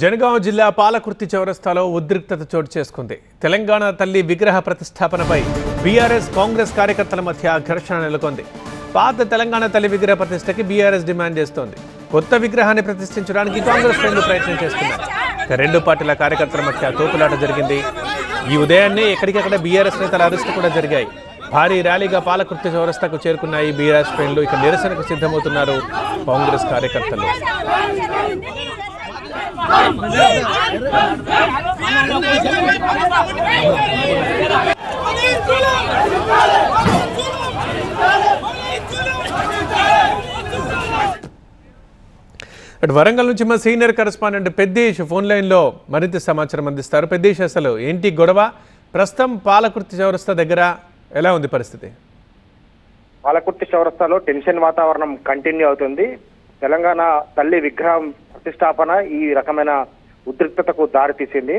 జనగాం జిల్లా పాలకుర్తి చౌరస్తాలో ఉద్రిక్తత చోటు చేసుకుంది. తెలంగాణ తల్లి విగ్రహ ప్రతిష్టాపనపై బీఆర్ఎస్ కాంగ్రెస్ కార్యకర్తల మధ్య ఘర్షణ నెలకొంది. పాత తెలంగాణ తల్లి విగ్రహ ప్రతిష్టకి బీఆర్ఎస్ డిమాండ్ చేస్తోంది. కొత్త విగ్రహాన్ని ప్రతిష్ఠించడానికి కాంగ్రెస్ శ్రేణులు ప్రయత్నం చేస్తున్నారు. రెండు పార్టీల కార్యకర్తల మధ్య తోపులాట జరిగింది. ఈ ఉదయాన్నే ఎక్కడికక్కడ బీఆర్ఎస్ నేతల అరెస్టు కూడా జరిగాయి. భారీ ర్యాలీగా పాలకుర్తి చౌరస్తాకు చేరుకున్నాయి బీఆర్ఎస్ శ్రేణులు ఇక నిరసనకు సిద్ధమవుతున్నారు కాంగ్రెస్ కార్యకర్తలు. అటు వరంగల్ నుంచి మా సీనియర్ కరెస్పాండెంట్ పెద్దేష్ ఫోన్ లైన్లో మరింత సమాచారం అందిస్తారు. పెద్దేష్ అసలు ఏంటి గొడవ? ప్రస్తుతం పాలకుర్తి చౌరస్తా దగ్గర ఎలా ఉంది పరిస్థితి? పాలకుర్తి చౌరస్తాలో టెన్షన్ వాతావరణం కంటిన్యూ అవుతుంది. తెలంగాణ తల్లి విగ్రహం ప్రతిష్టాపన ఈ రకమైన ఉద్రిక్తతకు దారితీసింది.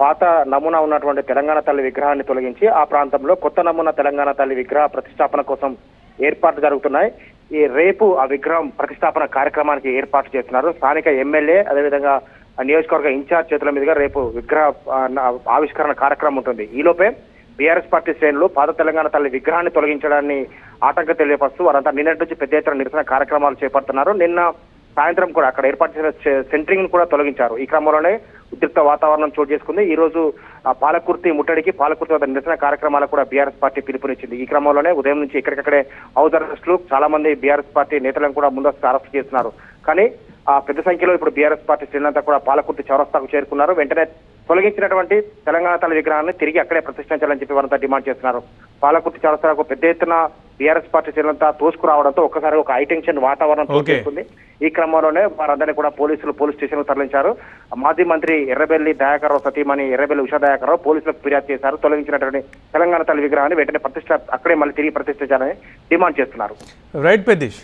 పాత నమూనా ఉన్నటువంటి తెలంగాణ తల్లి విగ్రహాన్ని తొలగించి ఆ ప్రాంతంలో కొత్త నమూనా తెలంగాణ తల్లి విగ్రహ ప్రతిష్టాపన కోసం ఏర్పాట్లు జరుగుతున్నాయి. ఈ రేపు ఆ విగ్రహం ప్రతిష్టాపన కార్యక్రమానికి ఏర్పాటు చేస్తున్నారు. స్థానిక ఎమ్మెల్యే అదేవిధంగా నియోజకవర్గ ఇన్ఛార్జ్ చేతుల మీదుగా రేపు విగ్రహ ఆవిష్కరణ కార్యక్రమం ఉంటుంది. ఈలోపే బీఆర్ఎస్ పార్టీ శ్రేణులు పాత తెలంగాణ తల్లి విగ్రహాన్ని తొలగించడాన్ని ఆటంకం తెలియపరుస్తూ వారంతా నిన్నటి నుంచి పెద్ద ఎత్తున నిరసన కార్యక్రమాలు చేపడుతున్నారు. నిన్న సాయంత్రం కూడా అక్కడ ఏర్పాటు చేసిన సెంటరింగ్ కూడా తొలగించారు. ఈ క్రమంలోనే ఉద్రిక్త వాతావరణం చోటు చేసుకుంది. ఈ రోజు ఆ పాలకుర్తి ముట్టడికి పాలకుర్తి వద్ద నిరసన కార్యక్రమాలకు కూడా బీఆర్ఎస్ పార్టీ పిలుపునిచ్చింది. ఈ క్రమంలోనే ఉదయం నుంచి ఎక్కడికక్కడే హౌస్ అరెస్టులు చాలా మంది బీఆర్ఎస్ పార్టీ నేతలను కూడా ముందస్తు అరెస్ట్ చేస్తున్నారు. కానీ ఆ పెద్ద సంఖ్యలో ఇప్పుడు బీఆర్ఎస్ పార్టీ శ్రేణులంతా కూడా పాలకుర్తి చౌరస్తాకు చేరుకున్నారు. వెంటనే తొలగించినటువంటి తెలంగాణ తల విగ్రహాన్ని తిరిగి అక్కడే ప్రతిష్ఠించాలని చెప్పి వారంతా డిమాండ్ చేస్తున్నారు. పాలకుర్తి చౌరస్తాకు పెద్ద ఎత్తున బీఆర్ఎస్ పార్టీ శ్రేణులంతా తోసుకురావడంతో ఒక్కసారి ఒక హైటెన్షన్ వాతావరణం. చేసుకుంది ఈ క్రమంలోనే వారందరినీ కూడా పోలీసులు పోలీస్ స్టేషన్ తరలించారు. మాజీ మంత్రి ఎర్రబెల్లి దయాకర్రావు సతీమణి ఎర్రబెల్లి ఉషా దయాకర్రావు పోలీసులకు ఫిర్యాదు చేశారు. తొలగించినటువంటి తెలంగాణ తల్లి విగ్రహాన్ని వెంటనే ప్రతిష్ట అక్కడే మళ్ళీ తిరిగి ప్రతిష్ఠించాలని డిమాండ్ చేస్తున్నారు. రైట్ పెద్దేష్.